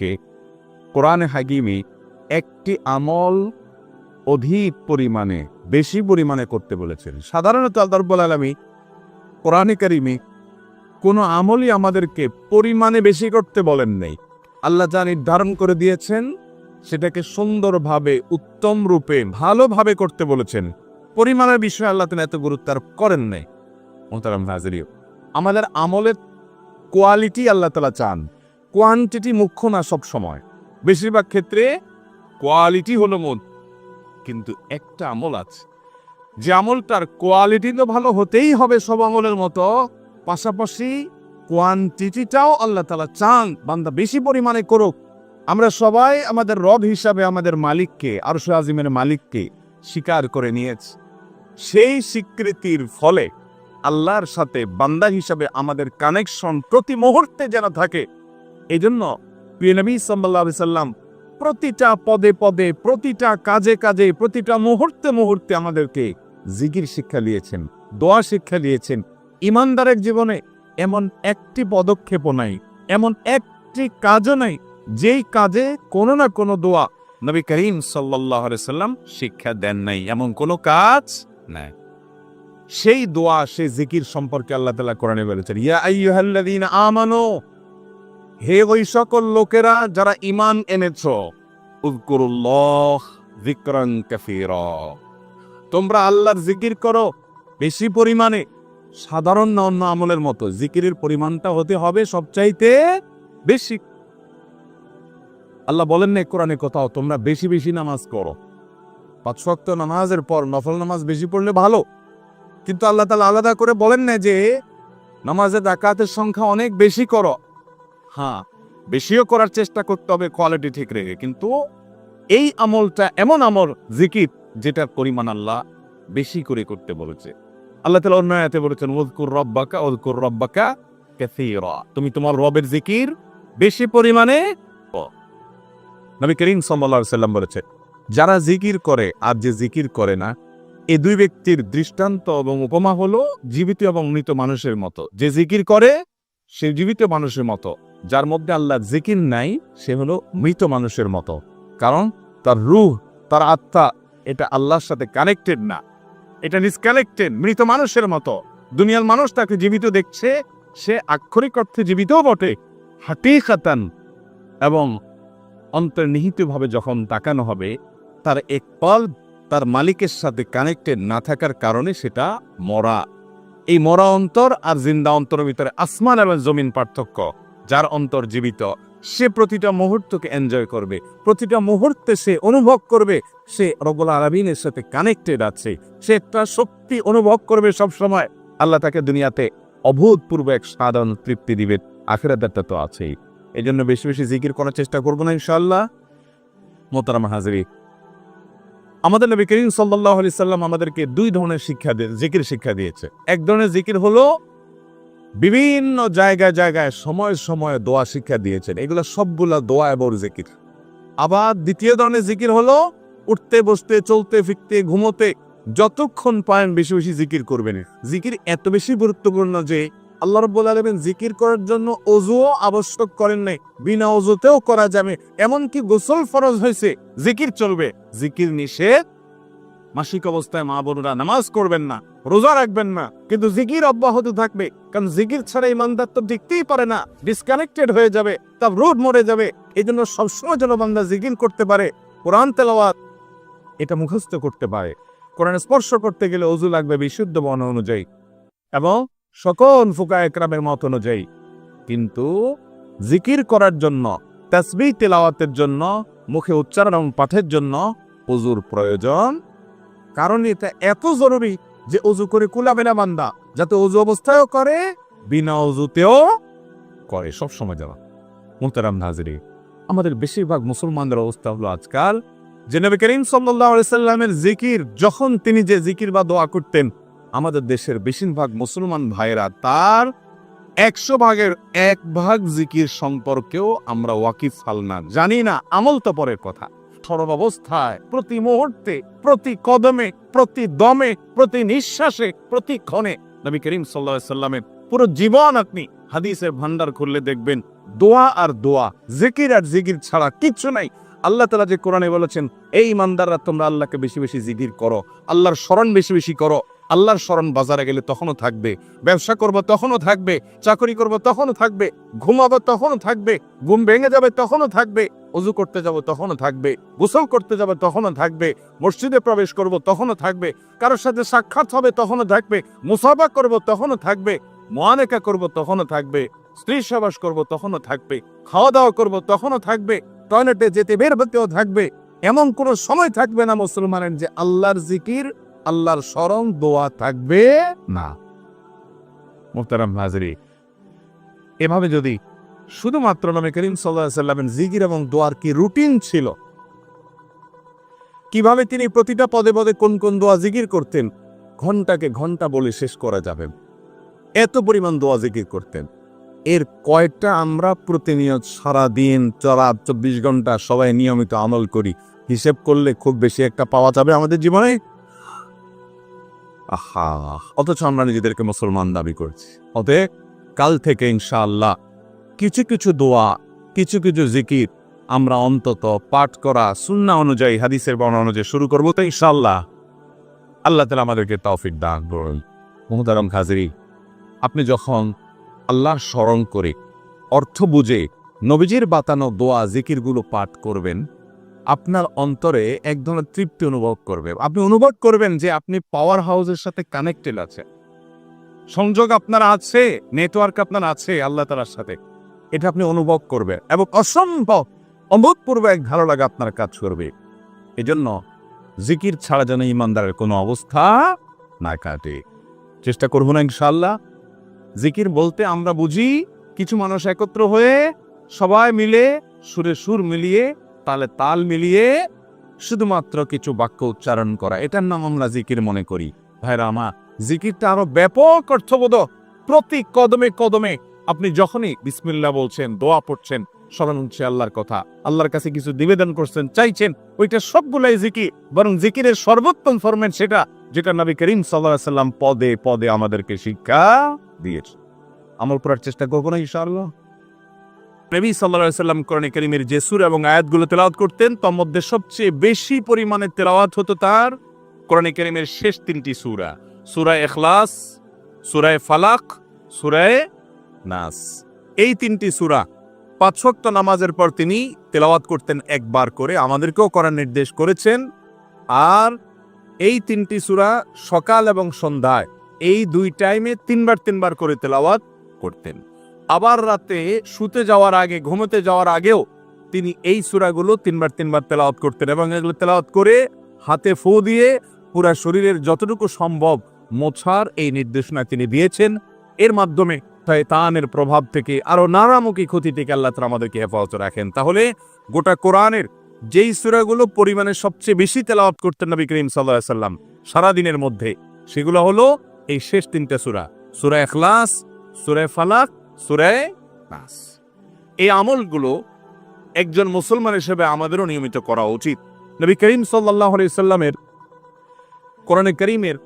কে কোরআনে হাকিমি একটি আমল অধিক পরিমাণে, বেশি পরিমাণে করতে বলেছেন। সাধারণত আল্লাহ রব্বুল আলমী কোরআনে কারিমি কোনো আমলই আমাদেরকে পরিমাণে বেশি করতে বলেন নেই। আল্লাহ যা নির্ধারণ করে দিয়েছেন, সেটাকে সুন্দরভাবে, উত্তম রূপে, ভালোভাবে করতে বলেছেন। পরিমাণের বিষয়ে আল্লাহ তিনি এত গুরুত্ব আরোপ করেন নাই। মোহতারাম হাজরিও আমাদের আমলের কোয়ালিটি আল্লাহ তালা চান। কোয়ান্টিটি মুখ্য না সব সময়। বেশিরভাগ ক্ষেত্রে কোয়ালিটি হলো মন কিন্তু একটা আমল আছে। যে আমলটার কোয়ালিটি তো ভালো হতেই হবে সব আমলের মতো, পাশাপাশি কোয়ান্টিটিটাও আল্লাহ তালা চান বান্দা বেশি পরিমাণে করুক। আমরা সবাই আমাদের রব হিসাবে আমাদের মালিককে, আরশ আজিমের মালিককে স্বীকার করে নিয়েছি। সেই স্বীকৃতির ফলে আল্লাহর সাথে বান্দা হিসাবে আমাদের কানেকশন প্রতি মুহূর্তে যেন থাকে এই জন্য প্রিয় সাল্লাহ সাল্লাম প্রতিটা পদে পদে, প্রতিটা কাজে কাজে, প্রতিটা মুহূর্তে মুহূর্তে আমাদেরকে জিকির শিক্ষা দিয়েছেন, দোয়া শিক্ষা দিয়েছেন। ইমানদারের জীবনে এমন একটি পদক্ষেপও নাই, এমন একটি কাজও নাই, যেই কাজে কোনো না কোনো দোয়া নবী করিম সাল্লাহ সাল্লাম শিক্ষা দেন নাই, এমন কোনো কাজ নাই। সেই দোয়া, সেই জিকির সম্পর্কে আল্লাহ তালা কোরআনে বলেছেন, ইয়া আইয়ুহাল্লাযীনা আমানু হে ওই সকল লোকেরা যারা ঈমান এনেছো তোমরা আল্লাহর জিকির করো বেশি পরিমাণে। সাধারণ না অন্য আমলের মতো জিকিরের পরিমাণটা হতে হবে সবচাইতে বেশি। আল্লাহ বলেন না কোরআনে কোথাও তোমরা বেশি বেশি নামাজ করো। পাঁচ ওয়াক্ত নামাজের পর নফল নামাজ বেশি পড়লে ভালো। কিন্তু আল্লাহ তালা আলাদা করে বলেন না যে নামাজের ডাকাতের সংখ্যা অনেক বেশি করো। হ্যাঁ বেশিও করার চেষ্টা করতে হবে কোয়ালিটি ঠিক রেখে। কিন্তু এই আমলটা এমন আমল, জিকির, যেটার পরিমাণ আল্লাহ বেশি করে করতে বলেছে। আল্লাহ তালা অন্য আয়াতে বলেছেন ওদকুর রব্বাকা ওদকুর রব্বাকা তুমি তোমার রবের জিকির বেশি পরিমাণে। নবী করিম আলাইহি সাল্লাম বলেছে যারা জিকির করে আর যে জিকির করে না এই দুই ব্যক্তির দৃষ্টান্ত এবং উপমা হলো জীবিত এবং মৃত মানুষের মতো। যে জিকির করে, সে জীবিত মানুষের মতো। যার মধ্যে আল্লাহ জিকির নাই, সে হলো মৃত মানুষের মতো। কারণ তার রুহ, তার আত্মা, এটা আল্লাহর সাথে কানেক্টেড না। এটা ডিসকানেক্টেড মৃত মানুষের মতো। দুনিয়ার মানুষ তাকে জীবিত দেখছে, সে আক্ষরিক অর্থে জীবিতও বটে। হাতি খাতান এবং অন্তর্নিহিতভাবে যখন তাকানো হবে, তার এক পল তার মালিকের সাথে কানেক্টেড না থাকার কারণে সেটা মরা। এই মরা অন্তর আর জিন্দা অন্তরের ভিতরে আসমান এবং জমিন পার্থক্য। যার অন্তর জীবিত, সে প্রতিটা মুহূর্তকে এনজয় করবে, প্রতিটা মুহূর্তে সে অনুভব করবে, সে রবুল আলমিনের সাথে কানেক্টেড আছে, সে একটা শক্তি অনুভব করবে সব সময় আল্লাহ তাকে দুনিয়াতে অভূতপূর্ব এক সাধারণ তৃপ্তি দিবে আখেরাদারটা তো আছেই। এই জন্য বেশি বেশি জিকির করার চেষ্টা করব না ইনশাল্লাহ মোতারাম হাজরি আমাদের নবী করিম সাল্লাহ আলি সাল্লাম আমাদেরকে দুই ধরনের শিক্ষা দিয়ে, জিকির শিক্ষা দিয়েছে। এক ধরনের জিকির হলো বিভিন্ন জায়গায় জায়গায় সময় সময় দোয়া শিক্ষা দিয়েছেন। এগুলো সবগুলা দোয়া এবং জিকির। আবার দ্বিতীয় ধরনের জিকির হলো উঠতে, বসতে, চলতে, ফিরতে, ঘুমোতে, যতক্ষণ পারেন বেশি বেশি জিকির করবেন। জিকির এত বেশি গুরুত্বপূর্ণ যে আল্লাহ রব্বুল আলমেন জিকির করার জন্য অজুও আবশ্যক করেন নাই, বিনা অজুতেও করা যাবে, এমনকি গোসল ফরজ হয়েছে, জিকির চলবে। জিকির নিষেধ, মাসিক অবস্থায় মা বোনরা নামাজ করবেন না। রোজা রাখবেন না। কিন্তু জিকির অব্যাহত থাকবে। কারণ জিকির ছাড়া ইমানদার তো দেখতেই পারে না। ডিসকানেক্টেড হয়ে যাবে। তার রোড মরে যাবে। এই জন্য সবসময় যেন বান্দা জিকির করতে পারে। কোরআন তেলাওয়াত এটা মুখস্থ করতে পারে। কোরআন স্পর্শ করতে গেলে অজু লাগবে বিশুদ্ধ বর্ণ অনুযায়ী। এবং সকল ফুকা একরামের মত অনুযায়ী। কিন্তু জিকির করার জন্য তাসবি তেলাওয়াতের জন্য, মুখে উচ্চারণ এবং পাঠের জন্য অজুর প্রয়োজন। কারণ এটা এত জরুরি যে অজু করে কুলাবে না বান্দা, যাতে অজু অবস্থায়ও করে, বিনা অজুতেও করে। সব সময় যাওয়া। মুহতারাম নাজরি, আমাদের বেশিরভাগ মুসলমানদের অবস্থা হলো আজকাল যে নবী করিম সাল্লামের জিকির, যখন তিনি যে জিকির বা দোয়া করতেন, আমাদের দেশের বেশিরভাগ মুসলমান ভাইয়েরা তার একশো ভাগের এক ভাগ জিকির সম্পর্কেও আমরা ওয়াকিফ হাল না। জানি না, আমল তো পরের কথা। সর্বাবস্থায় প্রতি মুহূর্তে, প্রতি কদমে, প্রতি দমে, প্রতি নিঃশ্বাসে, প্রতি ক্ষণে। নবী করিম সাল্লাহ সাল্লামের পুরো জীবন আপনি হাদিসের ভান্ডার খুললে দেখবেন, দোয়া আর দোয়া, জিকির আর জিকির ছাড়া কিচ্ছু নাই। আল্লাহ তালা যে কোরআনে বলেছেন, এই ইমানদাররা, তোমরা আল্লাহকে বেশি বেশি জিকির করো, আল্লাহর স্মরণ বেশি বেশি করো, আল্লাহর স্মরণ বাজারে গেলে তখনও থাকবে, ব্যবসা করব তখনও থাকবে, চাকরি করব তখনও থাকবে, ঘুমাবো তখনও থাকবে, ঘুম ভেঙে যাবে তখনও থাকবে। অজু করতে যাব তখনও থাকবে, গোসল করতে যাবে তখনও থাকবে, মসজিদে প্রবেশ করব তখনও থাকবে, কারোর সাথে সাক্ষাৎ হবে তখনও থাকবে, মুসাফা করব তখনও থাকবে মহানেকা করব তখনও থাকবে, স্ত্রী সবাস করব তখনও থাকবে খাওয়া দাওয়া করব তখনও থাকবে, টয়লেটে যেতে বের হতেও থাকবে, এমন কোনো সময় থাকবে না মুসলমানের যে আল্লাহর জিকির, আল্লাহর স্মরণ, দোয়া থাকবে না। মোহতারাম হাজরি এভাবে যদি শুধুমাত্র নবী করিম সাল্লাহ সাল্লামের জিকির এবং দোয়ার কি রুটিন ছিল? কীভাবে তিনি প্রতিটা পদে পদে কোন কোন দোয়া জিকির করতেন? ঘন্টাকে ঘণ্টা বলে শেষ করা যাবে। এত পরিমাণ দোয়া জিকির করতেন। এর কয়েকটা আমরা প্রতিনিয়ত সারা দিন চড়া চব্বিশ ঘণ্টা সবাই নিয়মিত আমল করি। হিসেব করলে খুব বেশি একটা পাওয়া যাবে আমাদের জীবনে? আহা! অথচ আমরা নিজেদেরকে মুসলমান দাবি করছি। অতএব কাল থেকে ইনশাআল্লাহ কিছু কিছু দোয়া, কিছু কিছু জিকির আমরা অন্তত পাঠ করা সুন্না অনুযায়ী, হাদিসের বর্ণনা অনুযায়ী শুরু করব তো ইনশাআল্লাহ। আল্লাহ তালা আমাদেরকে তৌফিক দান করুন। মোহতারম খাজরি আপনি যখন আল্লাহ স্মরণ করে অর্থ বুঝে নবীজির বাতানো দোয়া, জিকিরগুলো পাঠ করবেন, আপনার অন্তরে এক ধরনের তৃপ্তি অনুভব করবে। আপনি অনুভব করবেন যে আপনি পাওয়ার হাউসের সাথে কানেক্টেড আছে সংযোগ আপনার আছে নেটওয়ার্ক আপনার আছে আল্লাহ তালার সাথে। এটা আপনি অনুভব করবেন এবং অসম্ভব অভূতপূর্ব এক ভালো লাগা আপনার কাজ করবে। এজন্য জিকির ছাড়া যেন ইমানদারের কোনো অবস্থা না কাটে। চেষ্টা করব না ইনশাল্লাহ জিকির বলতে আমরা বুঝি কিছু মানুষ একত্র হয়ে সবাই মিলে সুরে সুর মিলিয়ে, তালে তাল মিলিয়ে শুধুমাত্র কিছু বাক্য উচ্চারণ করা। এটার নাম আমরা জিকির মনে করি। ভাইরা আমার, জিকিরটা আরও ব্যাপক অর্থবোধ প্রতি কদমে কদমে আপনি যখনই বিসমিল্লা বলছেন, দোয়া পড়ছেন স্মরণ হচ্ছে আল্লাহর কথা। আল্লাহর কাছে কিছু নিবেদন করছেন, চাইছেন, ওইটা সবগুলাই জিকির, বরং জিকিরের সর্বোত্তম ফরম্যাট সেটা যেটা নবী করিম সাল্লাহ সাল্লাম পদে পদে আমাদেরকে শিক্ষা দিয়েছে আমল করার চেষ্টা করব না ইনশাআল্লাহ। নবী সাল্লাহ সাল্লাম কোরআন করিমের যে সুর এবং আয়াতগুলো তেলাওয়াত করতেন, তার মধ্যে সবচেয়ে বেশি পরিমাণে তেলাওয়াত হতো তার কোরআন করিমের শেষ তিনটি সুরা। সুরায় এখলাস সুরায় ফালাক সুরায় নাস। এই তিনটি সুরা পাঁচ ওয়াক্ত নামাজের পর তিনি তেলাওয়াত করতেন একবার করে। আমাদেরকেও করার নির্দেশ করেছেন। আর এই তিনটি সুরা সকাল এবং সন্ধ্যায় এই দুই টাইমে তিনবার তিনবার করে তেলাওয়াত করতেন। আবার রাতে শুতে যাওয়ার আগে, ঘুমোতে যাওয়ার আগেও তিনি এই সুরাগুলো তিনবার তিনবার তেলাওয়াত করতেন এবং এগুলো তেলাওয়াত করে হাতে ফু দিয়ে পুরা শরীরের যতটুকু সম্ভব মোছার এই নির্দেশনা তিনি দিয়েছেন। এর মাধ্যমে শয়তানের প্রভাব থেকে আরও নানামুখী ক্ষতি থেকে আল্লাহ তাআলা আমাদেরকে হেফাজত রাখেন। তাহলে গোটা কোরআনের যেই সুরাগুলো পরিমাণে সবচেয়ে বেশি তেলাওয়াত করতেন নবী করিম সাল্লাহ সাল্লাম সারাদিনের মধ্যে, সেগুলো হলো এই শেষ তিনটা সুরা সুরা এখলাস সুরায় ফালাক সুরায় নাস। এই আমলগুলো একজন মুসলমান হিসেবে আমাদেরও নিয়মিত করা উচিত। নবী করিম সাল্লাহ সাল্লামের কোরআনে করিমের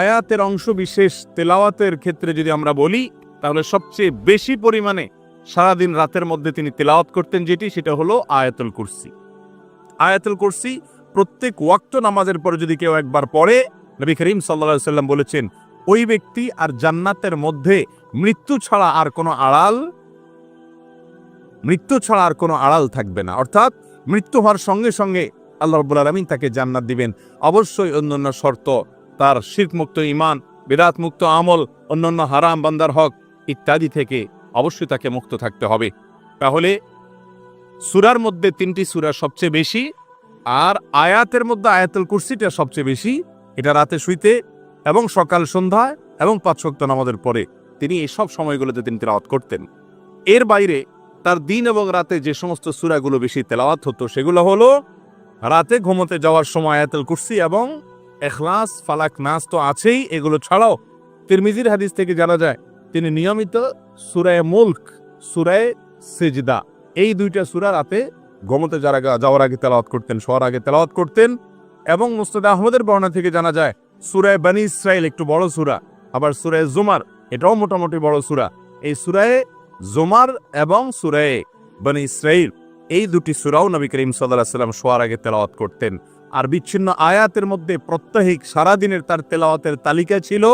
আয়াতের অংশ বিশেষ তেলাওয়াতের ক্ষেত্রে যদি আমরা বলি তাহলে সবচেয়ে বেশি পরিমাণে সারাদিন রাতের মধ্যে তিনি তেলাওয়াত করতেন যেটি, সেটা হলো আয়াতুল কুরসি। আয়াতুল কুরসি প্রত্যেক ওয়াক্ত নামাজের পরে যদি কেউ একবার পড়ে, নবী করিম সাল্লা সাল্লাম বলেছেন, ওই ব্যক্তি আর জান্নাতের মধ্যে মৃত্যু ছাড়া আর কোনো আড়াল, মৃত্যু ছাড়া আর কোনো আড়াল থাকবে না। অর্থাৎ মৃত্যু হওয়ার সঙ্গে সঙ্গে আল্লাহ রব্বুল আলমিন তাকে জান্নাত দিবেন। অবশ্যই অন্যান্য শর্ত, তার মুক্ত ইমান বেদাত মুক্ত আমল, অন্যান্য হারাম বান্দার হক ইত্যাদি থেকে অবশ্যই তাকে মুক্ত থাকতে হবে। তাহলে সুরার মধ্যে তিনটি সুরা সবচেয়ে বেশি আর আয়াতের মধ্যে আয়াতুল কুরসিটা সবচেয়ে বেশি। এটা রাতে শুইতে এবং সকাল সন্ধ্যায় এবং পাঁচ শক্ত নামাজের পরে তিনি এই সব সময়গুলোতে তিনি তেলাওয়াত করতেন। এর বাইরে তার দিন এবং রাতে যে সমস্ত সুরাগুলো বেশি তেলাওয়াত হতো সেগুলো হলো রাতে ঘুমোতে যাওয়ার সময় আয়াতুল কুরসি এবং এখলাস, ফালাক নাস তো আছেই। এগুলো ছাড়াও তিরমিজির হাদিস থেকে জানা যায় তিনি নিয়মিত সুরায় মুল্ক, সুরায় সেজদা, এই দুইটা সুরা রাতে গমতে যারা যাওয়ার আগে তেলাওয়াত করতেন, শোয়ার আগে তেলাওয়াত করতেন এবং মুস্তাদ আহমদের বর্ণনা থেকে জানা যায়, সুরায় বানি ইসরাইল একটু বড় সুরা, আবার সুরায় জুমার এটাও মোটামুটি বড় সুরা। এই সুরায় জুমার এবং সুরে বনি ইসরাইল এই দুটি সুরাও নবী করিম সাল্লাহ সাল্লাম শোয়ার আগে তেলাওয়াত করতেন। আর বিচ্ছিন্ন আয়াতের মধ্যে প্রত্যহিক সারাদিনের তার তেলাওয়াতের তালিকা ছিল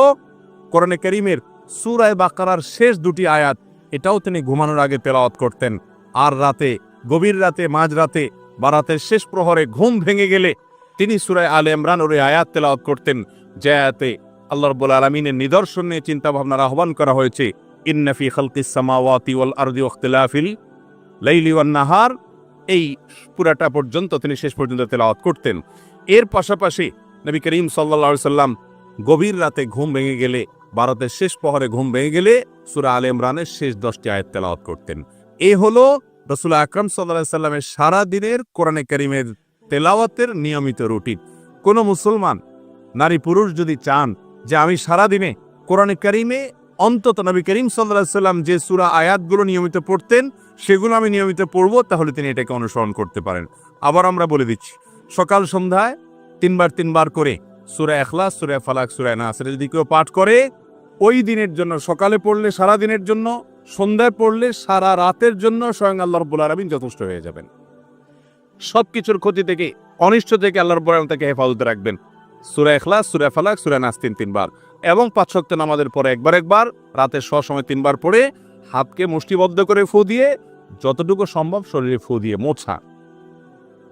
কোরআনে করিমের সুরায় বাকারার শেষ দুটি আয়াত, এটাও তিনি ঘুমানোর আগে তেলাওয়াত করতেন। আর রাতে, গভীর রাতে, মাঝ রাতে বা রাতের শেষ প্রহরে ঘুম ভেঙে গেলে তিনি সুরায় আলে ইমরান ওর আয়াত তেলাওয়াত করতেন, যে আয়াতে আল্লাহ রব্বুল আলমিনের নিদর্শন নিয়ে চিন্তা ভাবনার আহ্বান করা হয়েছে ইন্নাফি খালকিস সামাওয়াতি ওয়াল আরদি নাহার। এই পুরাটা পর্যন্ত তিনি শেষ পর্যন্ত তেলাওয়াত করতেন। এর পাশাপাশি নবী করিম সাল্লা সাল্লাম গভীর রাতে ঘুম ভেঙে গেলে ভারতের শেষ প্রহরে ঘুম ভেঙে গেলে সুরা আল ইমরানের শেষ দশটি আয়াত তেলাওয়াত করতেন। এ হলো রসুল আকরম সাল্লা সাল্লামের সারা দিনের কোরআনে করিমের তেলাওয়াতের নিয়মিত রুটিন। কোনো মুসলমান, নারী, পুরুষ যদি চান যে আমি সারা দিনে কোরআনে করিমে অন্তত নবী করিম সাল্লাহ সাল্লাম যে সুরা আয়াতগুলো নিয়মিত পড়তেন, সেগুলো আমি নিয়মিত পড়ব, তাহলে তিনি এটাকে অনুসরণ করতে পারেন। আবার আমরা বলে দিচ্ছি, সকাল সন্ধ্যায় তিনবার তিনবার করে সুরা এখলাস সুরা ফালাক, সুরা নাসের যদি কেউ পাঠ করে ওই দিনের জন্য, সকালে পড়লে সারা দিনের জন্য, সন্ধ্যায় পড়লে সারা রাতের জন্য স্বয়ং আল্লাহ রব্বুল আলমিন যথেষ্ট হয়ে যাবেন। সব কিছুর ক্ষতি থেকে, অনিষ্ট থেকে আল্লাহ রব্বুল আলম তাকে হেফাজতে রাখবেন। সুরা এখলাস সুরা ফালাক, সুরা নাস তিন তিনবার। এবং পাঁচ শক্ত নামাজের পরে একবার একবার রাতের সময় তিনবার পড়ে হাতকে মুষ্টিবদ্ধ করে ফু দিয়ে, যতটুকু সম্ভব শরীরে ফু দিয়ে মোছা।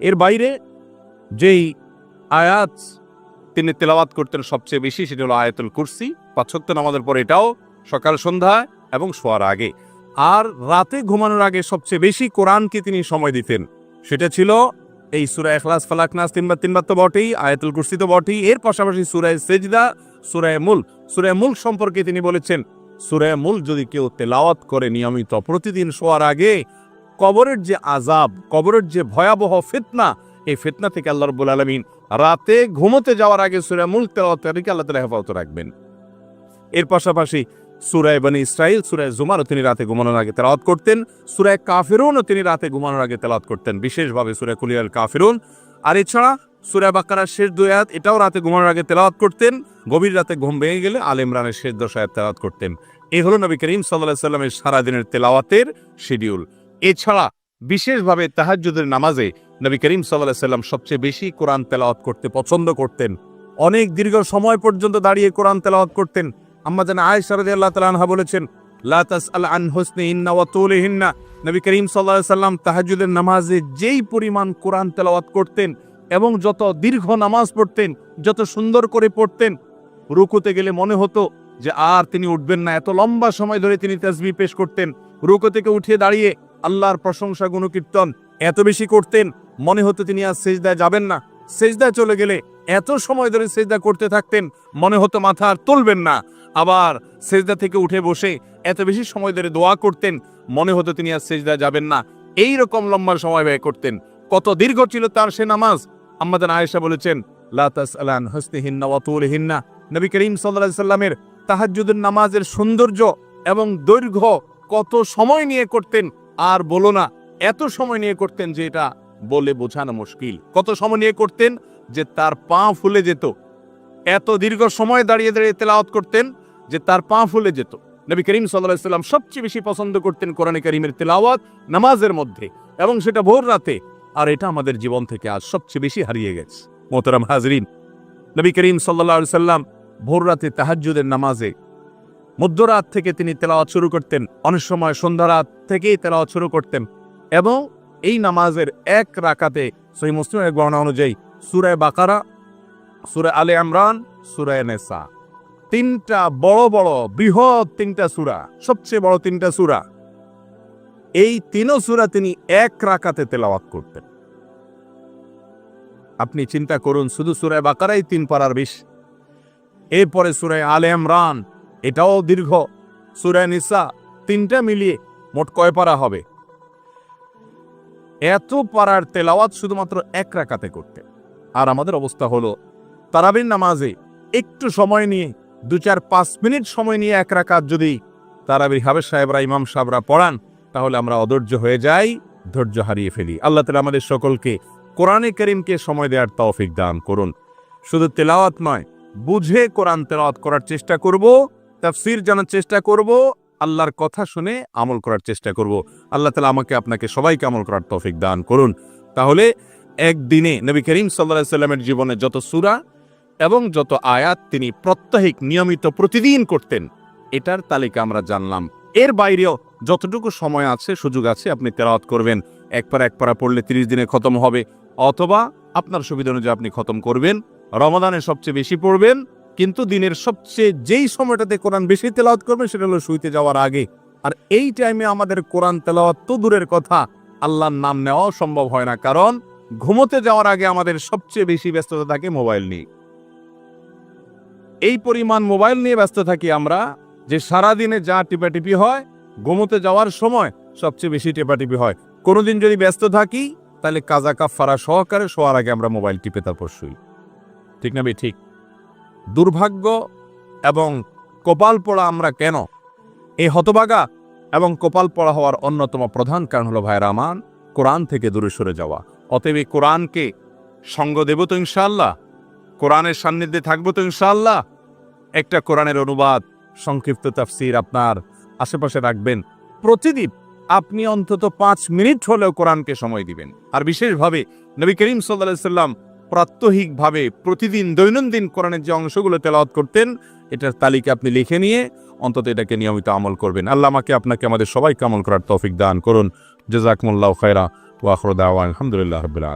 এর বাইরে যেই আয়াত তিনি তেলাওয়াত করতেন সবচেয়ে বেশি, সেটা হলো আয়াতুল কুরসি। পাঁচক্ত নামাজের পরে এটাও সকাল, সন্ধ্যা এবং শোয়ার আগে। আর রাতে ঘুমানোর আগে সবচেয়ে বেশি কোরআনকে তিনি সময় দিতেন, সেটা ছিল এই সুরা এখলাস ফালাক নাস তিনবার তিনবার তো বটেই, আয়াতুল কুরসি তো বটেই। এর পাশাপাশি সুরায় সেজদা সুরায় মুল সুরায় মুল সম্পর্কে তিনি বলেছেন সুরায় মুল যদি কেউ তেলাওয়াত করে নিয়মিত প্রতিদিন শোয়ার আগে, কবরের যে আজাব কবরের যে ভয়াবহ ফিতনা, এই ফিতনা থেকে আল্লাহ রব্বুল আলমিন রাতে ঘুমোতে যাওয়ার আগে সুরা মুল তেলাওয়াতকে আল্লাহ তালা হেফাজত রাখবেন। এর পাশাপাশি সুরায় বানি ইসরাইল সুরায় জুমারও তিনি রাতে ঘুমানোর আগে তেলাওয়াত করতেন সুরায় কাফিরুনও তিনি রাতে ঘুমানোর আগে তেলাওয়াত করতেন, বিশেষভাবে সুরায় কুলিয়াল কাফিরুন। আর এছাড়া সুরায় বাক্কারার শেষ দুই আয়াত, এটাও রাতে ঘুমানোর আগে তেলাওয়াত করতেন। গভীর রাতে ঘুম ভেঙে গেলে আল ইমরানের শেষ দশ আয়াত তেলাওয়াত করতেন। এই হলো নবী করিম সাল্লাহ সাল্লামের সারাদিনের তেলাওয়াতের শিডিউল এছাড়া বিশেষভাবে তাহাজ্জুদের নামাজে নবী করিম সাল্লাহ সাল্লাম সবচেয়ে বেশি কোরআন তেলাওয়াত করতে পছন্দ করতেন। অনেক দীর্ঘ সময় পর্যন্ত দাঁড়িয়ে কোরআন তেলাওয়াত করতেন। আম্মা যেন আয়েশা রাদিয়াল্লাহু তাআলা আনহা বলেছেন, লা তাসআল আন হুসনি ইন্না ওয়া তুলিহিন্না। নবী করিম আলাইহি সাল্লাম তাহাজ্জুদের নামাজে যেই পরিমাণ কোরআন তেলাওয়াত করতেন এবং যত দীর্ঘ নামাজ পড়তেন, যত সুন্দর করে পড়তেন, রুকুতে গেলে মনে হতো যে আর তিনি উঠবেন না। এত লম্বা সময় ধরে তিনি তাসবিহ পেশ করতেন। রুকু থেকে উঠে দাঁড়িয়ে আল্লাহর প্রশংসা গুণকীর্তন এত বেশি করতেন মনে হতো তিনি আর সেজদায় যাবেন না। সেজদায় চলে গেলে এত সময় ধরে সেজদা করতে থাকতেন, মনে হতো মাথা আর তুলবেন না। আবার সেজদা থেকে উঠে বসে এত বেশি সময় ধরে দোয়া করতেন, মনে হতো তিনি আর সেজদা যাবেন না। এই রকম লম্বা সময় ব্যয় করতেন। কত দীর্ঘ ছিল তার সে নামাজ। আম্মাদান আয়েশা বলেছেন লাতাস আলান হস্তিহিন্না ওয়াতুলহিন্না নবী করিম সাল্লাল্লাহু সাল্লামের তাহাজ্জুদের নামাজের সৌন্দর্য এবং দৈর্ঘ্য কত সময় নিয়ে করতেন আর বলো না, এত সময় নিয়ে করতেন যে এটা বলে বোঝানো মুশকিল। কত সময় নিয়ে করতেন যে তার পা ফুলে যেত। এত দীর্ঘ সময় দাঁড়িয়ে দাঁড়িয়ে তেলাওয়াত করতেন যে তার পা ফুলে যেত। নবী করিম সাল্লাম সবচেয়ে বেশি পছন্দ করতেন কোরআনে করিমের তেলাওয়াত নামাজের মধ্যে এবং সেটা ভোর রাতে। আর এটা আমাদের জীবন থেকে আজ সবচেয়ে বেশি হারিয়ে গেছে। মোহতারাম হাজরিন, নবী করিম সাল্লাহ সাল্লাম ভোর রাতে তাহাজ্জুদের নামাজে মধ্যরাত থেকে তিনি তেলাওয়াত শুরু করতেন। অনেক সময় সন্ধ্যা রাত থেকেই তেলাওয়াত শুরু করতেন এবং এই নামাজের এক রাকাতে সই মুসলিমের গণনা অনুযায়ী সুরায় বাকারা, সুরে আলে আমরান সুরায় নেসা। তিনটা বড় বড় বৃহৎ তিনটা সুরা, সবচেয়ে বড় তিনটা সুরা। এই তিনও সুরা তিনি এক রাকাতে তেলাওয়াত করতেন। আপনি চিন্তা করুন, শুধু সুরায় বাকারাই তিন পারার বিশ। এরপরে সুরায় আলে ইমরান, এটাও দীর্ঘ। সুরায় নিসা তিনটা মিলিয়ে মোট কয় পারা হবে? এত পাড়ার তেলাওয়াত শুধুমাত্র এক রাকাতে করতে। আর আমাদের অবস্থা হলো, তারাবির নামাজে একটু সময় নিয়ে, দু চার পাঁচ মিনিট সময় নিয়ে এক রাকাত যদি তারাবির হাবের সাহেবরা, ইমাম সাহেবরা পড়ান, তাহলে আমরা অধৈর্য হয়ে যাই, ধৈর্য হারিয়ে ফেলি। আল্লাহ তালা আমাদের সকলকে কোরআনে করিমকে সময় দেওয়ার তৌফিক দান করুন। শুধু তেলাওয়াত নয়, বুঝে কোরআন তেলাওয়াত করার চেষ্টা করব, তাফসির জানার চেষ্টা করব আল্লাহর কথা শুনে আমল করার চেষ্টা করব। আল্লাহ তালা আমাকে আপনাকে সবাইকে আমল করার তৌফিক দান করুন। তাহলে একদিনে নবী করিম সাল্লাহ সাল্লামের জীবনে যত সুরা এবং যত আয়াত তিনি প্রত্যাহিক নিয়মিত প্রতিদিন করতেন, এটার তালিকা আমরা জানলাম। এর বাইরেও যতটুকু সময় আছে, সুযোগ আছে, আপনি তেলাওয়াত করবেন। এক পারা এক পারা পড়লে তিরিশ দিনে খতম হবে, অথবা আপনার সুবিধা অনুযায়ী আপনি খতম করবেন। রমাদানে সবচেয়ে বেশি পড়বেন কিন্তু দিনের সবচেয়ে যেই সময়টাতে কোরআন বেশি তেলাওয়াত করবেন সেটা হলো শুইতে যাওয়ার আগে। আর এই টাইমে আমাদের কোরআন তেলাওয়াত তো দূরের কথা, আল্লাহর নাম নেওয়াও সম্ভব হয় না, কারণ ঘুমোতে যাওয়ার আগে আমাদের সবচেয়ে বেশি ব্যস্ততা থাকে মোবাইল নিয়ে। এই পরিমাণ মোবাইল নিয়ে ব্যস্ত থাকি আমরা, যে সারাদিনে যা টিপাটিপি হয়, ঘুমোতে যাওয়ার সময় সবচেয়ে বেশি টেপাটিপি হয়। কোনোদিন যদি ব্যস্ত থাকি, তাহলে কাজা কাফারা সহকারে শোয়ার আগে আমরা মোবাইল টিপে তারপর শুই। ঠিক না বে ঠিক। দুর্ভাগ্য এবং কপাল পড়া আমরা কেন? এই হতবাগা এবং কপাল পড়া হওয়ার অন্যতম প্রধান কারণ হলো ভাই রামান কোরআন থেকে দূরে সরে যাওয়া। অতএব এই কোরআনকে সঙ্গ দেব তো ইনশাল্লাহ কোরআনের সান্নিধ্যে থাকব তো ইনশাল্লাহ একটা কোরআনের অনুবাদ, সংক্ষিপ্ত তাফসির আপনার আশেপাশে রাখবেন। প্রতিদিন আপনি অন্তত পাঁচ মিনিট হলেও কোরআনকে সময় দিবেন। আর বিশেষভাবে নবী করিম সাল্লাহ সাল্লাম প্রাত্যহিকভাবে প্রতিদিন দৈনন্দিন কোরআনের যে অংশগুলো তেলাওয়াত করতেন, এটার তালিকা আপনি লিখে নিয়ে অন্তত এটাকে নিয়মিত আমল করবেন। আল্লাহ আমাকে আপনাকে, আমাদের সবাইকে আমল করার তৌফিক দান করুন। জেজাকমুল্লাহ খায়রা ওয়াখরদা আলহামদুলিল্লাহ রবিল্লা